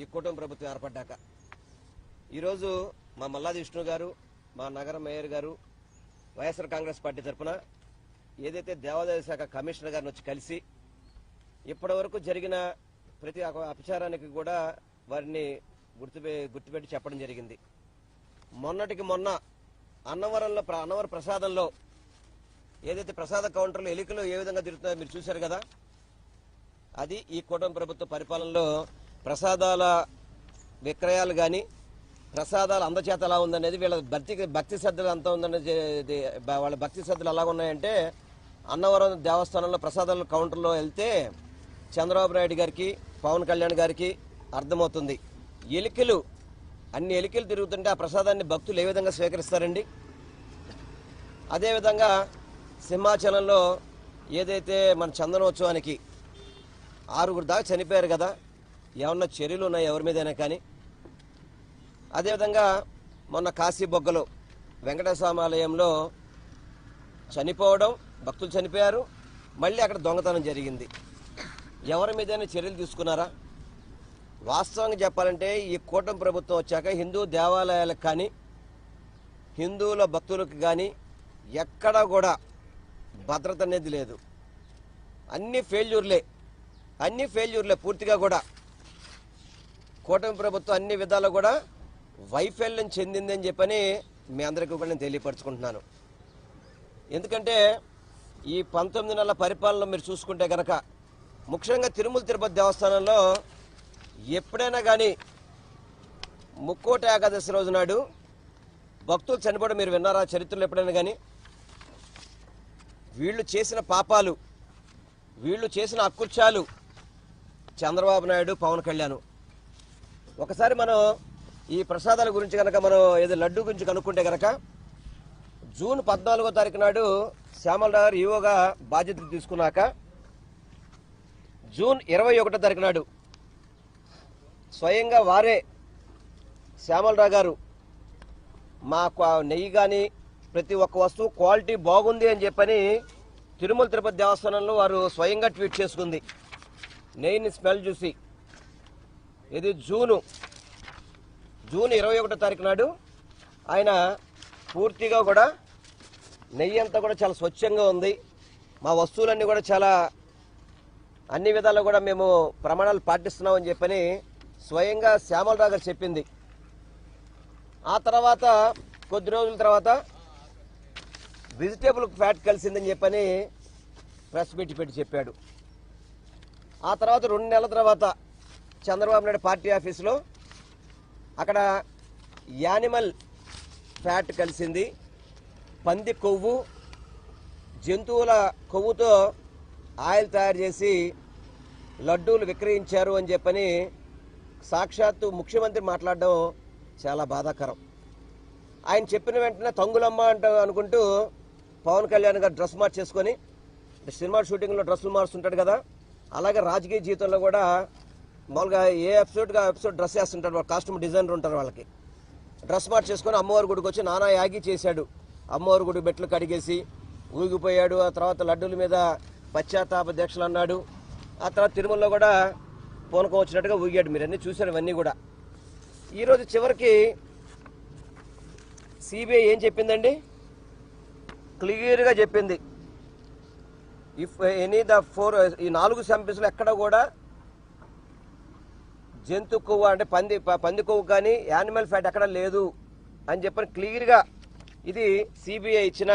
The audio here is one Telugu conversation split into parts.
ఈ కూటమి ప్రభుత్వం ఏర్పడ్డాక. ఈరోజు మా మల్లాది విష్ణు గారు మా నగర మేయర్ గారు వైఎస్ఆర్ కాంగ్రెస్ పార్టీ తరఫున ఏదైతే దేవాదాయ శాఖ కమిషనర్ గారిని వచ్చి కలిసి ఇప్పటి వరకు జరిగిన ప్రతి అపచారానికి కూడా వారిని గుర్తుపె గుర్తుపెట్టి చెప్పడం జరిగింది. మొన్నటికి మొన్న అన్నవరంలో ప్ర- ప్రసాదంలో ఏదైతే ప్రసాద కౌంటర్లు ఎలికలు ఏ విధంగా తిరుగుతున్నాయో మీరు చూశారు కదా? అది ఈ కూటమి ప్రభుత్వ పరిపాలనలో ప్రసాదాల విక్రయాలు కానీ ప్రసాదాల అందచేత ఎలా ఉందనేది వీళ్ళ భక్తి భక్తి శ్రద్ధలు ఎంత ఉందనేది వాళ్ళ భక్తి శ్రద్ధలు ఎలా ఉన్నాయంటే అన్నవరం దేవస్థానంలో ప్రసాదాల కౌంటర్లో వెళ్తే చంద్రబాబు నాయుడు గారికి పవన్ కళ్యాణ్ గారికి అర్థమవుతుంది. ఎలికలు అన్ని ఎలికలు తిరుగుతుంటే ఆ ప్రసాదాన్ని భక్తులు ఏ విధంగా స్వీకరిస్తారండి? అదేవిధంగా సింహాచలంలో ఏదైతే మన చందనోత్సవానికి ఆరుగురు దాకా చనిపోయారు కదా ఏమన్నా చర్యలు ఉన్నాయి ఎవరి మీదైనా కానీ? అదేవిధంగా మొన్న కాశీ బొగ్గలు వెంకటేశ్వర ఆలయంలో చనిపోవడం భక్తులు చనిపోయారు. మళ్ళీ అక్కడ దొంగతనం జరిగింది. ఎవరి మీదైనా చర్యలు తీసుకున్నారా? వాస్తవంగా చెప్పాలంటే ఈ కూటమి ప్రభుత్వం వచ్చాక హిందూ దేవాలయాలకు కానీ హిందువుల భక్తులకు కానీ ఎక్కడా కూడా భద్రత అనేది లేదు. అన్ని ఫెయిల్యూర్లే అన్ని ఫెయిల్యూర్లే పూర్తిగా కూడా కూటమి ప్రభుత్వం అన్ని విధాలు కూడా వైఫల్యం చెందిందని చెప్పని మీ అందరికీ కూడా నేను తెలియపరచుకుంటున్నాను. ఎందుకంటే ఈ పంతొమ్మిది నెలల పరిపాలన మీరు చూసుకుంటే కనుక ముఖ్యంగా తిరుమల తిరుపతి దేవస్థానంలో ఎప్పుడైనా కానీ ముక్కోట ఏకాదశి రోజు నాడు భక్తులు చనిపోవడం మీరు విన్నారా? చరిత్రలో ఎప్పుడైనా కానీ వీళ్ళు చేసిన పాపాలు వీళ్ళు చేసిన అకృత్యాలు చంద్రబాబు నాయుడు పవన్ కళ్యాణ్ ఒకసారి మనం ఈ ప్రసాదాల గురించి కనుక మనం ఏదో లడ్డు గురించి కనుక్కుంటే కనుక జూన్ పద్నాలుగో తారీఖు నాడు శ్యామలరావు గారు ఈవోగా బాధ్యతలు తీసుకున్నాక జూన్ ఇరవై ఒకటో తారీఖు నాడు స్వయంగా వారే శ్యామలరావు గారు మా నెయ్యి కానీ ప్రతి ఒక్క వస్తువు క్వాలిటీ బాగుంది అని చెప్పని తిరుమల తిరుపతి దేవస్థానంలో వారు స్వయంగా ట్వీట్ చేసుకుంది. నెయ్యిని స్మెల్ చూసి ఇది జూను. జూన్ ఇరవై ఒకటో తారీఖు నాడు ఆయన పూర్తిగా కూడా నెయ్యి అంతా కూడా చాలా స్వచ్ఛంగా ఉంది. మా వస్తువులన్నీ కూడా చాలా అన్ని విధాలు కూడా మేము ప్రమాణాలు పాటిస్తున్నామని చెప్పని స్వయంగా శ్యామలరావు గారు చెప్పింది. ఆ తర్వాత కొద్ది రోజుల తర్వాత వెజిటేబుల్ ఫ్యాట్ కలిసిందని చెప్పని ప్రెస్ మీట్ పెట్టి చెప్పాడు. ఆ తర్వాత రెండు నెలల తర్వాత చంద్రబాబు నాయుడు పార్టీ ఆఫీసులో అక్కడ యానిమల్ ఫ్యాట్ కలిసింది. పంది కొవ్వు జంతువుల కొవ్వుతో ఆయిల్ తయారు చేసి లడ్డూలు విక్రయించారు అని చెప్పని సాక్షాత్తు ముఖ్యమంత్రి మాట్లాడడం చాలా బాధాకరం. ఆయన చెప్పిన వెంటనే తంగులమ్మ అంట అనుకుంటూ పవన్ కళ్యాణ్ గారు డ్రెస్ మార్చేసుకొని సినిమా షూటింగ్లో డ్రెస్సులు మారుస్తుంటాడు కదా అలాగే రాజకీయ జీవితంలో కూడా మామూలుగా ఏ ఎపిసోడ్గా ఎపిసోడ్ డ్రెస్ వేస్తుంటారు వాళ్ళు కాస్ట్యూమ్ డిజైనర్ ఉంటారు వాళ్ళకి. డ్రెస్ మార్చేసుకొని అమ్మవారి గుడికి వచ్చి నానా యాగి చేశాడు. అమ్మవారి గుడి మెట్లు కడిగేసి ఊగిపోయాడు. ఆ తర్వాత లడ్డూల మీద పశ్చాత్తాప దీక్షలు అన్నాడు. ఆ తర్వాత తిరుమలలో కూడా పూనకం వచ్చినట్టుగా ఊగాడు. మీరు అన్నీ చూశారు ఇవన్నీ కూడా. ఈరోజు చివరికి సిబిఐ ఏం చెప్పిందండి? క్లియర్గా చెప్పింది. ఇఫ్ ఎనీ ద ఫోర్ ఈ నాలుగు శాంపిల్స్లో ఎక్కడ కూడా జంతు కొవ్వు అంటే పంది పంది కొవ్వు కానీ యానిమల్ ఫ్యాట్ ఎక్కడ లేదు అని చెప్పని క్లియర్గా ఇది సిబిఐ ఇచ్చిన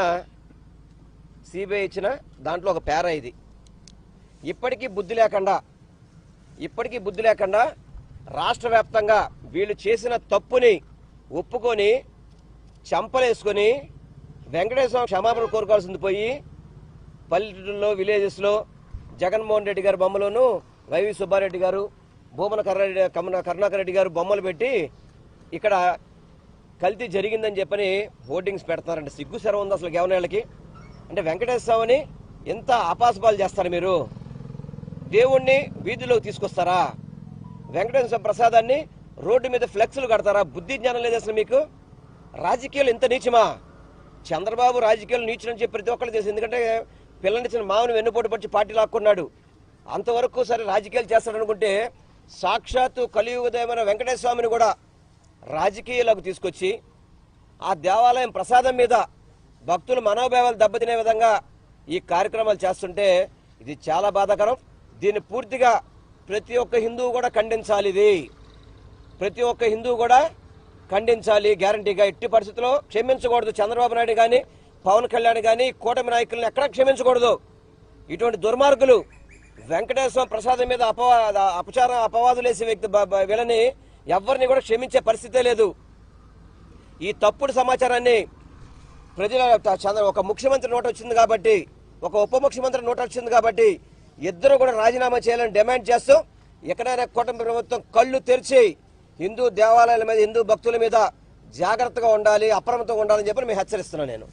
సిబిఐ ఇచ్చిన దాంట్లో ఒక పేర ఇది. ఇప్పటికీ బుద్ధి లేకుండా ఇప్పటికీ బుద్ధి లేకుండా రాష్ట్ర వ్యాప్తంగా వీళ్ళు చేసిన తప్పుని ఒప్పుకొని చంపలేసుకొని వెంకటేశ్వర క్షమాపణ కోరుకోవాల్సింది పోయి పల్లెటూరులో విలేజెస్లో జగన్మోహన్ రెడ్డి గారి బొమ్మలోను వైవి సుబ్బారెడ్డి గారు భూమన కర్ణారెడ్డి కమన కరుణాకర్ రెడ్డి గారు బొమ్మలు పెట్టి ఇక్కడ కల్తీ జరిగిందని చెప్పని హోర్డింగ్స్ పెడతారండి సిగ్గు సెరవు ఉంది అసలు గవర్నర్లకి. అంటే వెంకటేశ్వర స్వామిని ఎంత ఆపాసపాలు చేస్తారు మీరు? దేవుణ్ణి వీధిలోకి తీసుకొస్తారా? వెంకటేశ్వర ప్రసాదాన్ని రోడ్డు మీద ఫ్లెక్స్లు కడతారా? బుద్ధి జ్ఞానం లేదు అసలు మీకు? రాజకీయాలు ఇంత నీచమా? చంద్రబాబు రాజకీయాలు నీచని చెప్పి ప్రతి ఒక్కరు చేసి ఎందుకంటే పిల్లనిచ్చిన మామని వెన్నుపోటు పడిచి పార్టీ లాక్కున్నాడు. అంతవరకు సరే రాజకీయాలు చేస్తాడనుకుంటే సాక్షాత్తు కలియుగదేమైన వెంకటేశ్వర కూడా రాజకీయాలకు తీసుకొచ్చి ఆ దేవాలయం ప్రసాదం మీద భక్తుల మనోభావాలు దెబ్బతినే విధంగా ఈ కార్యక్రమాలు చేస్తుంటే ఇది చాలా బాధాకరం. దీన్ని పూర్తిగా ప్రతి ఒక్క హిందువు కూడా ఖండించాలి ఇది. ప్రతి ఒక్క హిందువు కూడా ఖండించాలి గ్యారంటీగా. ఎట్టి పరిస్థితుల్లో క్షమించకూడదు చంద్రబాబు నాయుడు కానీ పవన్ కళ్యాణ్ కానీ కూటమి నాయకులను ఎక్కడా క్షమించకూడదు. ఇటువంటి దుర్మార్గులు వెంకటేశ్వర ప్రసాదం మీద అపవా అపచారం అపవాదులేసే వ్యక్తి వీళ్ళని ఎవరిని కూడా క్షమించే పరిస్థితే లేదు. ఈ తప్పుడు సమాచారాన్ని ప్రజల చంద్ర ఒక ముఖ్యమంత్రి నోట వచ్చింది కాబట్టి ఒక ఉప ముఖ్యమంత్రి నోట వచ్చింది కాబట్టి ఇద్దరు కూడా రాజీనామా చేయాలని డిమాండ్ చేస్తూ ఎక్కడైనా కూటమి ప్రభుత్వం కళ్ళు తెరిచి హిందూ దేవాలయాల మీద హిందూ భక్తుల మీద జాగ్రత్తగా ఉండాలి అప్రమత్తంగా ఉండాలని చెప్పి మేము హెచ్చరిస్తున్నాను నేను.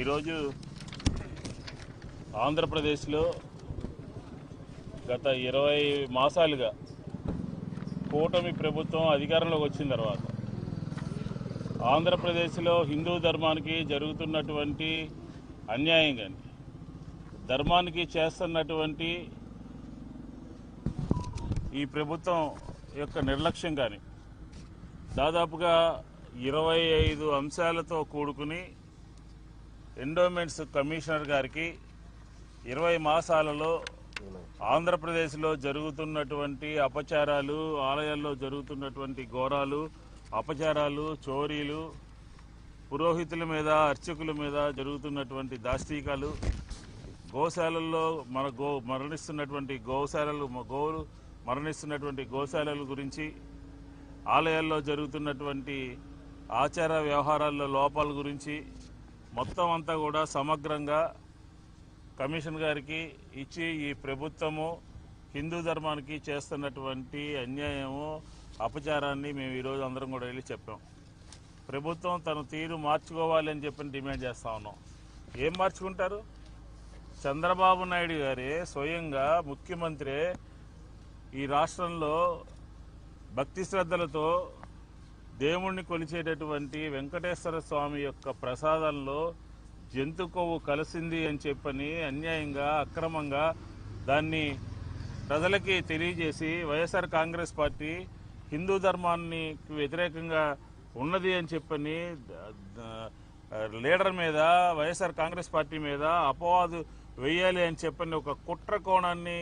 ఈరోజు ఆంధ్రప్రదేశ్లో గత ఇరవై మాసాలుగా కూటమి ప్రభుత్వం అధికారంలోకి వచ్చిన తర్వాత ఆంధ్రప్రదేశ్లో హిందూ ధర్మానికి జరుగుతున్నటువంటి అన్యాయం కానీ ధర్మానికి చేస్తున్నటువంటి ఈ ప్రభుత్వం యొక్క నిర్లక్ష్యం కానీ దాదాపుగా ఇరవై ఐదు అంశాలతో కూడుకుని ఎండోమెంట్స్ కమిషనర్ గారికి ఇరవై మాసాలలో ఆంధ్రప్రదేశ్లో జరుగుతున్నటువంటి అపచారాలు ఆలయాల్లో జరుగుతున్నటువంటి ఘోరాలు అపచారాలు చోరీలు పురోహితుల మీద అర్చకుల మీద జరుగుతున్నటువంటి దాష్టీకాలు గోశాలల్లో మన గో మరణిస్తున్నటువంటి గోశాలలు గోవులు మరణిస్తున్నటువంటి గోశాలల గురించి ఆలయాల్లో జరుగుతున్నటువంటి ఆచార వ్యవహారాల్లో లోపాల గురించి మొత్తం అంతా కూడా సమగ్రంగా కమిషన్ గారికి ఇచ్చి ఈ ప్రభుత్వము హిందూ ధర్మానికి చేస్తున్నటువంటి అన్యాయము అపచారాన్ని మేము ఈరోజు అందరం కూడా వెళ్ళి చెప్పాం. ప్రభుత్వం తన తీరు మార్చుకోవాలి అని చెప్పి డిమాండ్ చేస్తా ఉన్నాం. ఏం మార్చుకుంటారు? చంద్రబాబు నాయుడు గారే స్వయంగా ముఖ్యమంత్రి ఈ రాష్ట్రంలో భక్తి శ్రద్ధలతో దేవుణ్ణి కొలిచేటటువంటి వెంకటేశ్వర స్వామి యొక్క ప్రసాదంలో జంతు కొవ్వు కలిసింది అని చెప్పని అన్యాయంగా అక్రమంగా దాన్ని ప్రజలకి తెలియజేసి వైఎస్ఆర్ కాంగ్రెస్ పార్టీ హిందూ ధర్మాన్ని వ్యతిరేకంగా ఉన్నది అని చెప్పని లీడర్ మీద వైఎస్ఆర్ కాంగ్రెస్ పార్టీ మీద అపవాదు వేయాలి అని చెప్పని ఒక కుట్ర కోణాన్ని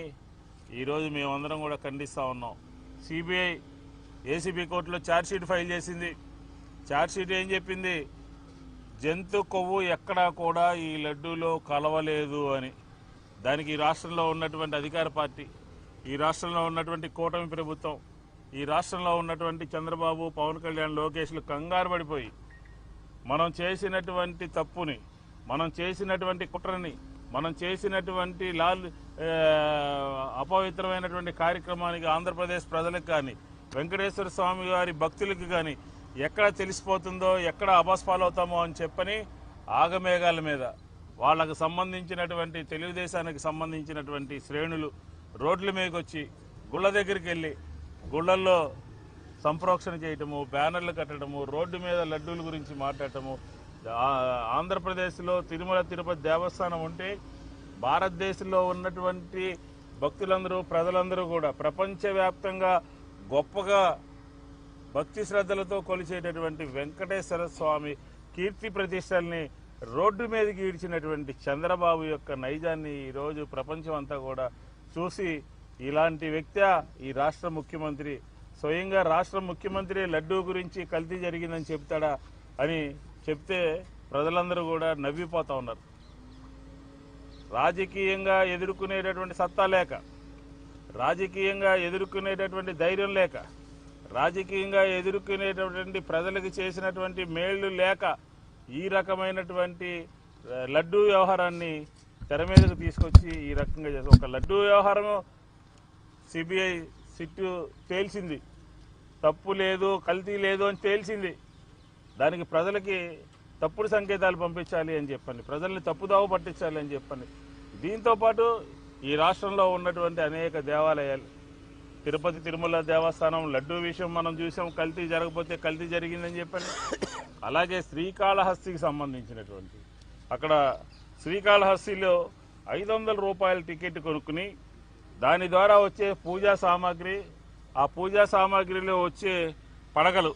ఈరోజు మేమందరం కూడా ఖండిస్తూ ఉన్నాం. సిబిఐ ఏసీబీ కోర్టులో ఛార్జ్షీట్ ఫైల్ చేసింది. ఛార్జ్షీట్ ఏం చెప్పింది? జంతు కొవ్వు ఎక్కడా కూడా ఈ లడ్డూలో కలవలేదు అని. దానికి ఈ రాష్ట్రంలో ఉన్నటువంటి అధికార పార్టీ ఈ రాష్ట్రంలో ఉన్నటువంటి కూటమి ప్రభుత్వం ఈ రాష్ట్రంలో ఉన్నటువంటి చంద్రబాబు పవన్ కళ్యాణ్ లోకేష్లు కంగారు పడిపోయి మనం చేసినటువంటి తప్పుని మనం చేసినటువంటి కుట్రని మనం చేసినటువంటి లాల్ అపవిత్రమైనటువంటి కార్యక్రమానికి ఆంధ్రప్రదేశ్ ప్రజలకు కానీ వెంకటేశ్వర స్వామి గారి భక్తులకు కానీ ఎక్కడ తెలిసిపోతుందో ఎక్కడ అభస్పాలవుతామో అని చెప్పని ఆగమేఘాల మీద వాళ్ళకు సంబంధించినటువంటి తెలుగుదేశానికి సంబంధించినటువంటి శ్రేణులు రోడ్ల మీదకి వచ్చి గుళ్ళ దగ్గరికి వెళ్ళి గుళ్ళల్లో సంప్రోక్షణ చేయటము బ్యానర్లు కట్టడము రోడ్డు మీద లడ్డూల గురించి మాట్లాడటము ఆంధ్రప్రదేశ్లో తిరుమల తిరుపతి దేవస్థానం ఉంటే భారతదేశంలో ఉన్నటువంటి భక్తులందరూ ప్రజలందరూ కూడా ప్రపంచవ్యాప్తంగా గొప్పగా భక్తి శ్రద్ధలతో కొలిచేటటువంటి వెంకటేశ్వర స్వామి కీర్తి ప్రతిష్టల్ని రోడ్డు మీదకి ఈడ్చినటువంటి చంద్రబాబు యొక్క నైజాన్ని ఈరోజు ప్రపంచం అంతా కూడా చూసి ఇలాంటి వ్యక్తి ఈ రాష్ట్ర ముఖ్యమంత్రి. స్వయంగా రాష్ట్ర ముఖ్యమంత్రి లడ్డూ గురించి కల్తీ జరిగిందని చెప్తాడా అని చెప్తే ప్రజలందరూ కూడా నవ్విపోతా ఉన్నారు. రాజకీయంగా ఎదుర్కొనేటటువంటి సత్తా లేక రాజకీయంగా ఎదుర్కొనేటటువంటి ధైర్యం లేక రాజకీయంగా ఎదుర్కొనేటటువంటి ప్రజలకు చేసినటువంటి మేళ్ళు లేక ఈ రకమైనటువంటి లడ్డూ వ్యవహారాన్ని తెర మీదకు తీసుకొచ్చి ఈ రకంగా చేసి ఒక లడ్డూ వ్యవహారం సిబిఐ సిట్టు తేల్చింది. తప్పు లేదు కల్తీ లేదు అని తేల్చింది. దానికి ప్రజలకి తప్పుడు సంకేతాలు పంపించాలి అని చెప్పండి. ప్రజల్ని తప్పుదావ పట్టించాలి అని చెప్పండి. దీంతో పాటు ఈ రాష్ట్రంలో ఉన్నటువంటి అనేక దేవాలయాలు తిరుపతి తిరుమల దేవస్థానం లడ్డూ విషయం మనం చూసాం కల్తీ జరగకపోతే కల్తీ జరిగిందని చెప్పండి. అలాగే శ్రీకాళహస్తికి సంబంధించినటువంటి అక్కడ శ్రీకాళహస్తిలో ఐదు వందల రూపాయల టికెట్ కొనుక్కుని దాని ద్వారా వచ్చే పూజా సామాగ్రి ఆ పూజా సామాగ్రిలో వచ్చే పడగలు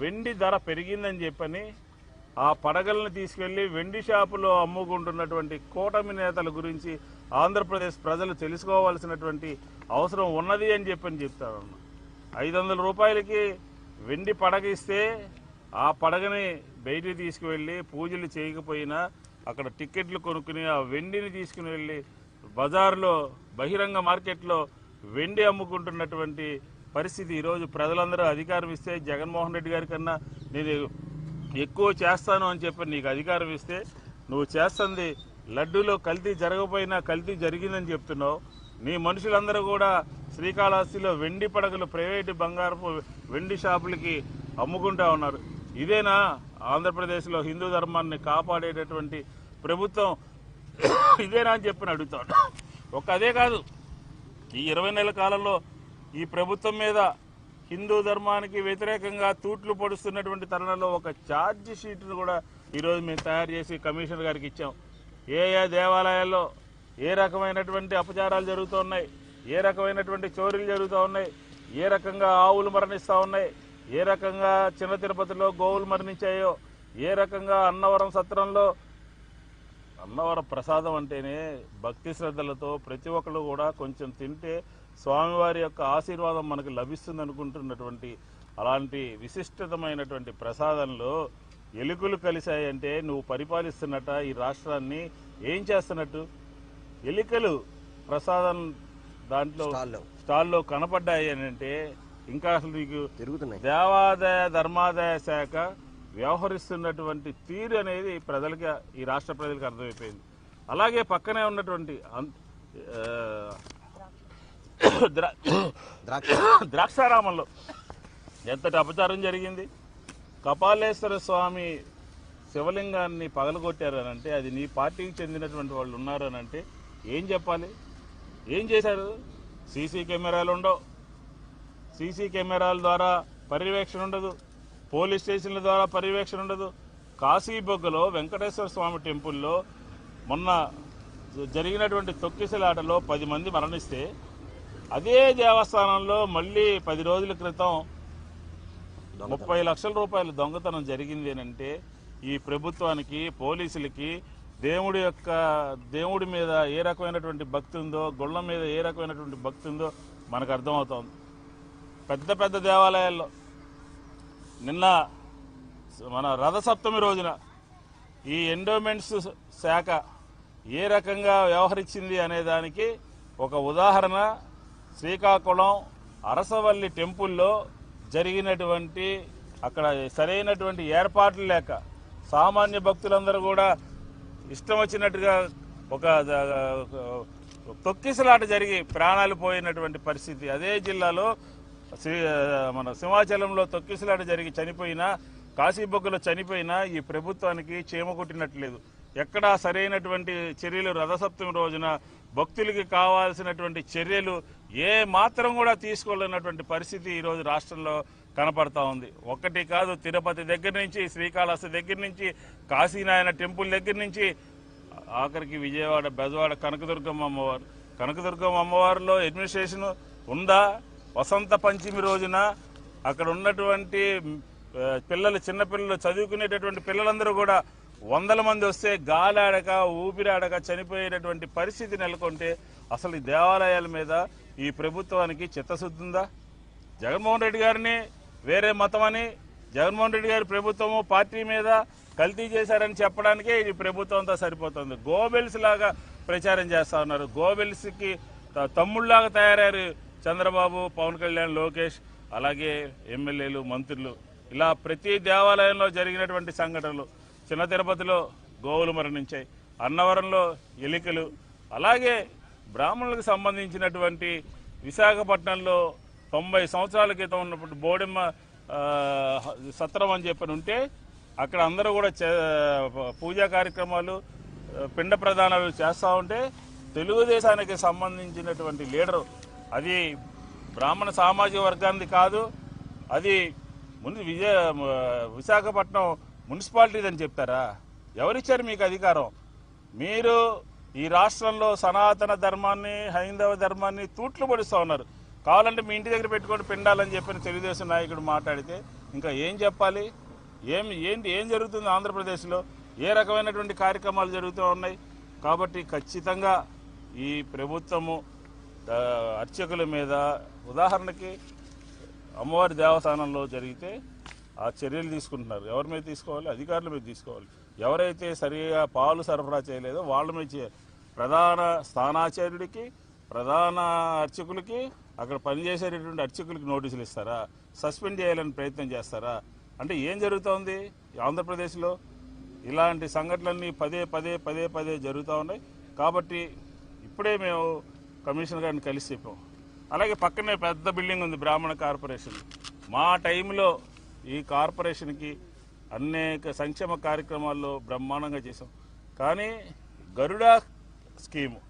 వెండి ధర పెరిగిందని చెప్పని ఆ పడగలను తీసుకెళ్ళి వెండి షాపులో అమ్ముకుంటున్నటువంటి కూటమి నేతల గురించి ఆంధ్రప్రదేశ్ ప్రజలు తెలుసుకోవాల్సినటువంటి అవసరం ఉన్నది అని చెప్పని చెప్తాను ఐదు వందల రూపాయలకి వెండి పడగ ఇస్తే ఆ పడగని బయటికి తీసుకువెళ్ళి పూజలు చేయకపోయినా అక్కడ టిక్కెట్లు కొనుక్కుని ఆ వెండిని తీసుకుని వెళ్ళి బజార్లో బహిరంగ మార్కెట్లో వెండి అమ్ముకుంటున్నటువంటి పరిస్థితి ఈరోజు ప్రజలందరూ అధికారం ఇస్తే జగన్మోహన్ రెడ్డి గారి కన్నా నేను ఎక్కువ చేస్తాను అని చెప్పి నీకు అధికారం ఇస్తే నువ్వు చేస్తుంది లడ్డూలో కల్తీ జరగకపోయినా కల్తీ జరిగిందని చెప్తున్నావు. నీ మనుషులందరూ కూడా శ్రీకాళహస్తిలో వెండి పడగలు ప్రైవేటు బంగారపు వెండి షాపులకి అమ్ముకుంటా ఉన్నారు. ఇదేనా? ఆంధ్రప్రదేశ్లో హిందూ ధర్మాన్ని కాపాడేటటువంటి ప్రభుత్వం ఇదేనా అని చెప్పి అడుగుతాడు. ఒక అదే కాదు ఈ ఇరవై నెలల కాలంలో ఈ ప్రభుత్వం మీద హిందూ ధర్మానికి వ్యతిరేకంగా తూట్లు పొడుస్తున్నటువంటి తరుణంలో ఒక ఛార్జ్ షీట్ను కూడా ఈరోజు మేము తయారు చేసి కమిషనర్ గారికి ఇచ్చాం. ఏ ఏ దేవాలయాల్లో ఏ రకమైనటువంటి అపచారాలు జరుగుతూ ఉన్నాయి? ఏ రకమైనటువంటి చోరీలు జరుగుతూ ఉన్నాయి? ఏ రకంగా ఆవులు మరణిస్తూ ఉన్నాయి? ఏ రకంగా చిన్న తిరుపతిలో గోవులు మరణించాయో? ఏ రకంగా అన్నవరం సత్రంలో? అన్నవరం ప్రసాదం అంటేనే భక్తి శ్రద్ధలతో ప్రతి ఒక్కరు కూడా కొంచెం తింటే స్వామివారి యొక్క ఆశీర్వాదం మనకు లభిస్తుంది అనుకుంటున్నటువంటి అలాంటి విశిష్టతమైనటువంటి ప్రసాదంలో ఎలుకలు కలిశాయంటే నువ్వు పరిపాలిస్తున్నట్ట ఈ రాష్ట్రాన్ని ఏం చేస్తున్నట్టు? ఎలుకలు ప్రసాదం దాంట్లో స్టాల్లో. కనపడ్డాయి అని అంటే ఇంకా అసలు నీకు తిరుగుతున్నాయి. దేవాదాయ ధర్మాదాయ శాఖ వ్యవహరిస్తున్నటువంటి తీరు అనేది ప్రజలకి ఈ రాష్ట్ర ప్రజలకు అర్థమైపోయింది. అలాగే పక్కనే ఉన్నటువంటి ద్రాక్షారామంలో ఎంతటి అపచారం జరిగింది? కపాలేశ్వర స్వామి శివలింగాన్ని పగలగొట్టారనంటే అది నీ పార్టీకి చెందినటువంటి వాళ్ళు ఉన్నారనంటే ఏం చెప్పాలి? ఏం చేశారు? సీసీ కెమెరాలు ఉండవు. సీసీ కెమెరాల ద్వారా పర్యవేక్షణ ఉండదు. పోలీస్ స్టేషన్ల ద్వారా పర్యవేక్షణ ఉండదు. కాశీబొగ్గలో వెంకటేశ్వర స్వామి టెంపుల్లో మొన్న జరిగినటువంటి తొక్కిసలాటలో పది మంది మరణిస్తే అదే దేవస్థానంలో మళ్ళీ పది రోజుల క్రితం ముప్పై లక్షల రూపాయల దొంగతనం జరిగింది అంటే ఈ ప్రభుత్వానికి పోలీసులకి దేవుడి యొక్క దేవుడి మీద ఏ రకమైనటువంటి భక్తి ఉందో గుళ్ళ మీద ఏ రకమైనటువంటి భక్తి ఉందో మనకు అర్థమవుతోంది. పెద్ద పెద్ద దేవాలయాల్లో నిన్న మన రథసప్తమి రోజున ఈ ఎండోమెంట్స్ శాఖ ఏ రకంగా వ్యవహరించింది అనే దానికి ఒక ఉదాహరణ శ్రీకాకుళం అరసవల్లి టెంపుల్లో జరిగినటువంటి అక్కడ సరైనటువంటి ఏర్పాట్లు లేక సామాన్య భక్తులందరూ కూడా ఇష్టం వచ్చినట్టుగా ఒక తొక్కిసలాట జరిగి ప్రాణాలు పోయినటువంటి పరిస్థితి. అదే జిల్లాలో శ్రీ మన సింహాచలంలో తొక్కిసలాట జరిగి చనిపోయినా కాశీబొక్కలో చనిపోయినా ఈ ప్రభుత్వానికి చీమ కొట్టినట్లేదు. ఎక్కడా సరైనటువంటి చర్యలు రథసప్తమి రోజున భక్తులకి కావాల్సినటువంటి చర్యలు ఏ మాత్రం కూడా తీసుకోలేనటువంటి పరిస్థితి ఈరోజు రాష్ట్రంలో కనపడతా ఉంది. ఒకటి కాదు తిరుపతి దగ్గర నుంచి శ్రీకాళహస్తి దగ్గర నుంచి కాశీనాయన టెంపుల్ దగ్గర నుంచి ఆఖరికి విజయవాడ బెజవాడ కనకదుర్గమ్మ అమ్మవారు. కనకదుర్గమ్మ అమ్మవారిలో అడ్మినిస్ట్రేషన్ ఉందా? వసంత పంచమి రోజున అక్కడ ఉన్నటువంటి పిల్లలు చిన్నపిల్లలు చదువుకునేటటువంటి పిల్లలందరూ కూడా వందల మంది వస్తే గాలాడక ఊపిరాడక చనిపోయేటటువంటి పరిస్థితి నెలకొంటే అసలు ఈ దేవాలయాల మీద ఈ ప్రభుత్వానికి చిత్తశుద్ధి ఉందా జగన్మోహన్ రెడ్డి గారిని వేరే మతమని జగన్మోహన్ రెడ్డి గారి ప్రభుత్వము పార్టీ మీద కల్తీ చేశారని చెప్పడానికే ఈ ప్రభుత్వంతో సరిపోతుంది. గోబెల్స్ లాగా ప్రచారం చేస్తా ఉన్నారు. గోబెల్స్కి త- తమ్ముళ్ళాగా తయారయ్యారు చంద్రబాబు పవన్ కళ్యాణ్ లోకేష్ అలాగే ఎమ్మెల్యేలు మంత్రులు. ఇలా ప్రతి దేవాలయంలో జరిగినటువంటి సంఘటనలు చిన్న తిరుపతిలో గోవులు మరణించాయి. అన్నవరంలో ఎలికలు అలాగే బ్రాహ్మణులకు సంబంధించినటువంటి విశాఖపట్నంలో తొంభై సంవత్సరాల క్రితం ఉన్నప్పుడు బోడెమ్మ సత్రం అని చెప్పని ఉంటే అక్కడ అందరూ కూడా చే- పూజా కార్యక్రమాలు పిండ ప్రదానాలు చేస్తూ ఉంటే తెలుగుదేశానికి సంబంధించినటువంటి లీడరు అది బ్రాహ్మణ సామాజిక వర్గానికి కాదు అది ముందు విజయ విశాఖపట్నం మున్సిపాలిటీది అని చెప్తారా? ఎవరిచ్చారు మీకు అధికారం? మీరు ఈ రాష్ట్రంలో సనాతన ధర్మాన్ని హైందవ ధర్మాన్ని తూట్లు పడుస్తూ ఉన్నారు. కావాలంటే మీ ఇంటి దగ్గర పెట్టుకొని పిండాలని చెప్పిన తెలుగుదేశం నాయకుడు మాట్లాడితే ఇంకా ఏం చెప్పాలి? ఏం ఏంటి ఏం జరుగుతుంది ఆంధ్రప్రదేశ్లో? ఏ రకమైనటువంటి కార్యక్రమాలు జరుగుతూ ఉన్నాయి? కాబట్టి ఖచ్చితంగా ఈ ప్రభుత్వము అర్చకుల మీద ఉదాహరణకి అమ్మవారి దేవస్థానంలో జరిగితే ఆ చర్యలు తీసుకుంటున్నారు. ఎవరి మీద తీసుకోవాలి? అధికారుల మీద తీసుకోవాలి. ఎవరైతే సరిగా పాలు సరఫరా చేయలేదో వాళ్ళ మీద చేయాలి. ప్రధాన స్థానాచార్యుడికి ప్రధాన అర్చకులకి అక్కడ పనిచేసేటటువంటి అర్చకులకి నోటీసులు ఇస్తారా? సస్పెండ్ చేయాలని ప్రయత్నం చేస్తారా? అంటే ఏం జరుగుతోంది ఆంధ్రప్రదేశ్లో? ఇలాంటి సంఘటనలన్నీ పదే పదే పదే పదే జరుగుతూ ఉన్నాయి. కాబట్టి ఇప్పుడే మేము కమిషనర్ గారిని కలిసి చెప్పాం. అలాగే పక్కనే పెద్ద బిల్డింగ్ ఉంది బ్రాహ్మణ కార్పొరేషన్. మా టైంలో ఈ కార్పొరేషన్కి అనేక సంక్షేమ కార్యక్రమాల్లో బ్రహ్మాండంగా చేసాం కానీ గరుడ స్కీము.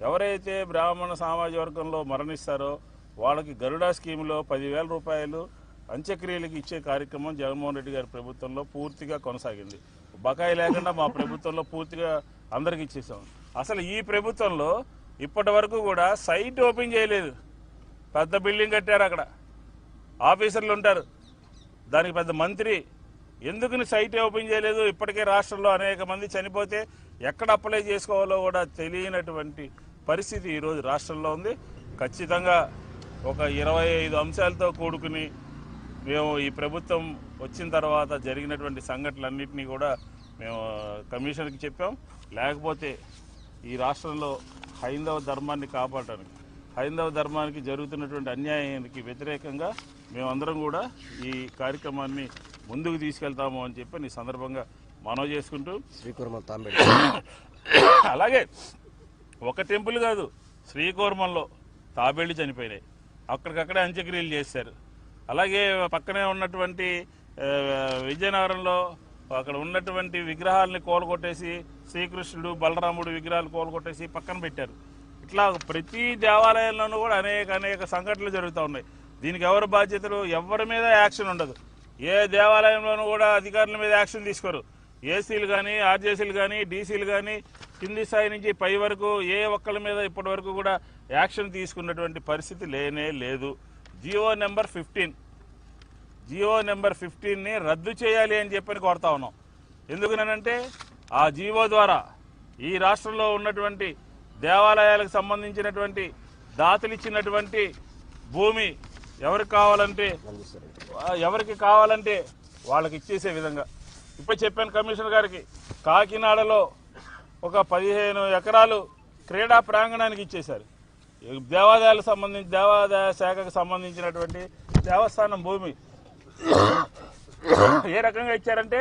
ఎవరైతే బ్రాహ్మణ సామాజిక వర్గంలో మరణిస్తారో వాళ్ళకి గరుడా స్కీమ్లో పదివేల రూపాయలు అంత్యక్రియలకు ఇచ్చే కార్యక్రమం జగన్మోహన్ రెడ్డి గారి ప్రభుత్వంలో పూర్తిగా కొనసాగింది. బకాయి లేకుండా మా ప్రభుత్వంలో పూర్తిగా అందరికి ఇచ్చేసాం. అసలు ఈ ప్రభుత్వంలో ఇప్పటి వరకు కూడా సైట్ ఓపెన్ చేయలేదు. పెద్ద బిల్డింగ్ కట్టారు అక్కడ. ఆఫీసర్లు ఉంటారు. దానికి పెద్ద మంత్రి ఎందుకు సైట్ ఓపెన్ చేయలేదు? ఇప్పటికే రాష్ట్రంలో అనేక మంది చనిపోతే ఎక్కడ అప్లై చేసుకోవాలో కూడా తెలియనటువంటి పరిస్థితి ఈరోజు రాష్ట్రంలో ఉంది. ఖచ్చితంగా ఒక ఇరవై ఐదు అంశాలతో కూడుకుని మేము ఈ ప్రభుత్వం వచ్చిన తర్వాత జరిగినటువంటి సంఘటనలన్నింటినీ కూడా మేము కమిషనర్కి చెప్పాం. లేకపోతే ఈ రాష్ట్రంలో హైందవ ధర్మాన్ని కాపాడటానికి హైందవ ధర్మానికి జరుగుతున్నటువంటి అన్యాయానికి వ్యతిరేకంగా మేమందరం కూడా ఈ కార్యక్రమాన్ని ముందుకు తీసుకెళ్తాము అని చెప్పి ఈ సందర్భంగా మనవి చేసుకుంటూ శ్రీకుర్మ తాంబేడు అలాగే ఒక టెంపుల్ కాదు శ్రీకూర్మంలో తాబేళ్ళు చనిపోయినాయి. అక్కడికక్కడే అంత్యక్రియలు చేశారు. అలాగే పక్కనే ఉన్నటువంటి విజయనగరంలో అక్కడ ఉన్నటువంటి విగ్రహాలని కోలగొట్టేసి శ్రీకృష్ణుడు బలరాముడు విగ్రహాలు కోలగొట్టేసి పక్కన పెట్టారు. ఇట్లా ప్రతి దేవాలయంలోనూ కూడా అనేక అనేక సంఘటనలు జరుగుతూ ఉన్నాయి. దీనికి ఎవరు బాధ్యతలు? ఎవరి మీద యాక్షన్ ఉండదు. ఏ దేవాలయంలోనూ కూడా అధికారుల మీద యాక్షన్ తీసుకోరు. ఏసీలు కానీ ఆర్జేసీలు కానీ డీసీలు కానీ కింది స్థాయి నుంచి పై వరకు ఏ ఒక్కళ్ళ మీద ఇప్పటి వరకు కూడా యాక్షన్ తీసుకున్నటువంటి పరిస్థితి లేనే లేదు. GO number fifteen. GO number ఫిఫ్టీన్ని రద్దు చేయాలి అని చెప్పని కోరుతా ఉన్నాం. ఎందుకునంటే ఆ జియో ద్వారా ఈ రాష్ట్రంలో ఉన్నటువంటి దేవాలయాలకు సంబంధించినటువంటి దాతలు ఇచ్చినటువంటి భూమి ఎవరికి కావాలంటే ఎవరికి కావాలంటే వాళ్ళకి ఇచ్చేసే విధంగా. ఇప్పుడు చెప్పాను కమిషనర్ గారికి కాకినాడలో ఒక పదిహేను ఎకరాలు క్రీడా ప్రాంగణానికి ఇచ్చేశారు. దేవాదాయాలకు సంబంధించి దేవాదాయ శాఖకు సంబంధించినటువంటి దేవస్థానం భూమి. ఏ రకంగా ఇచ్చారంటే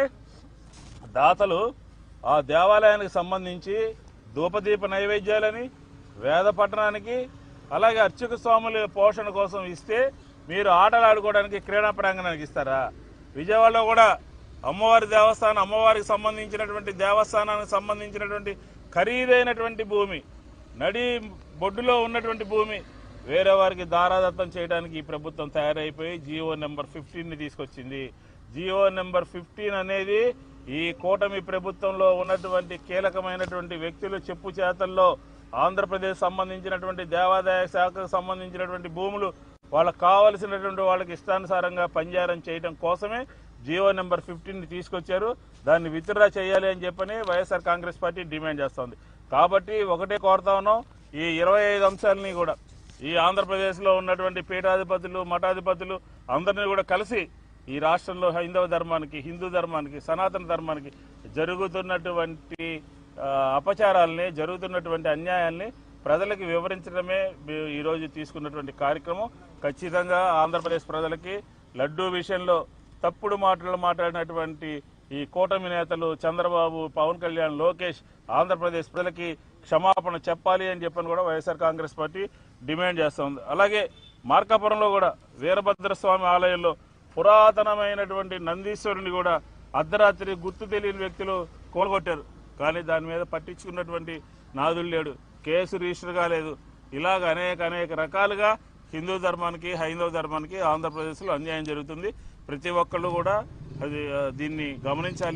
దాతలు ఆ దేవాలయానికి సంబంధించి ధూపదీప నైవేద్యాలని వేద పట్టణానికి అలాగే అర్చక స్వాముల పోషణ కోసం ఇస్తే మీరు ఆటలు ఆడుకోవడానికి క్రీడా ప్రాంగణానికి ఇస్తారా? విజయవాడలో కూడా అమ్మవారి దేవస్థానం అమ్మవారికి సంబంధించినటువంటి దేవస్థానానికి సంబంధించినటువంటి ఖరీదైనటువంటి భూమి నడి బొడ్డులో ఉన్నటువంటి భూమి వేరే వారికి దారాదత్తం చేయడానికి ఈ ప్రభుత్వం తయారైపోయి జియో నెంబర్ ఫిఫ్టీన్ని తీసుకొచ్చింది. జియో నెంబర్ ఫిఫ్టీన్ అనేది ఈ కూటమి ప్రభుత్వంలో ఉన్నటువంటి కీలకమైనటువంటి వ్యక్తులు చెప్పు చేతల్లో ఆంధ్రప్రదేశ్ సంబంధించినటువంటి దేవాదాయ శాఖకు సంబంధించినటువంటి భూములు వాళ్ళకు కావలసినటువంటి వాళ్ళకి ఇష్టానుసారంగా పనిచేయడం చేయడం కోసమే జియో నెంబర్ ఫిఫ్టీన్ తీసుకొచ్చారు. దాన్ని విత్డ్రా చేయాలి అని చెప్పని వైఎస్ఆర్ కాంగ్రెస్ పార్టీ డిమాండ్ చేస్తోంది. కాబట్టి ఒకటే కోరుతా ఉన్నాం ఈ ఇరవై ఐదు అంశాలని కూడా ఈ ఆంధ్రప్రదేశ్లో ఉన్నటువంటి పీఠాధిపతులు మఠాధిపతులు అందరినీ కూడా కలిసి ఈ రాష్ట్రంలో హైందవ ధర్మానికి హిందూ ధర్మానికి సనాతన ధర్మానికి జరుగుతున్నటువంటి అపచారాలని జరుగుతున్నటువంటి అన్యాయాల్ని ప్రజలకు వివరించడమే ఈరోజు తీసుకున్నటువంటి కార్యక్రమం. ఖచ్చితంగా ఆంధ్రప్రదేశ్ ప్రజలకి లడ్డూ విషయంలో తప్పుడు మాటలు మాట్లాడినటువంటి ఈ కూటమి నేతలు చంద్రబాబు పవన్ కళ్యాణ్ లోకేష్ ఆంధ్రప్రదేశ్ ప్రజలకి క్షమాపణ చెప్పాలి అని చెప్పని కూడా వైఎస్ఆర్ కాంగ్రెస్ పార్టీ డిమాండ్ చేస్తోంది అలాగే మార్కాపురంలో కూడా వీరభద్ర స్వామి ఆలయంలో పురాతనమైనటువంటి నందీశ్వరుని కూడా అర్ధరాత్రి గుర్తు తెలియని వ్యక్తులు కూలగొట్టారు. కానీ దాని మీద పట్టించుకున్నటువంటి నాదులు లేడు. కేసు రిజిస్టర్ కాలేదు. ఇలాగ అనేక అనేక రకాలుగా హిందూ ధర్మానికి హైందవ ధర్మానికి ఆంధ్రప్రదేశ్లో అన్యాయం జరుగుతుంది. ప్రతి ఒక్కళ్ళు కూడా అది దీన్ని గమనించాలి.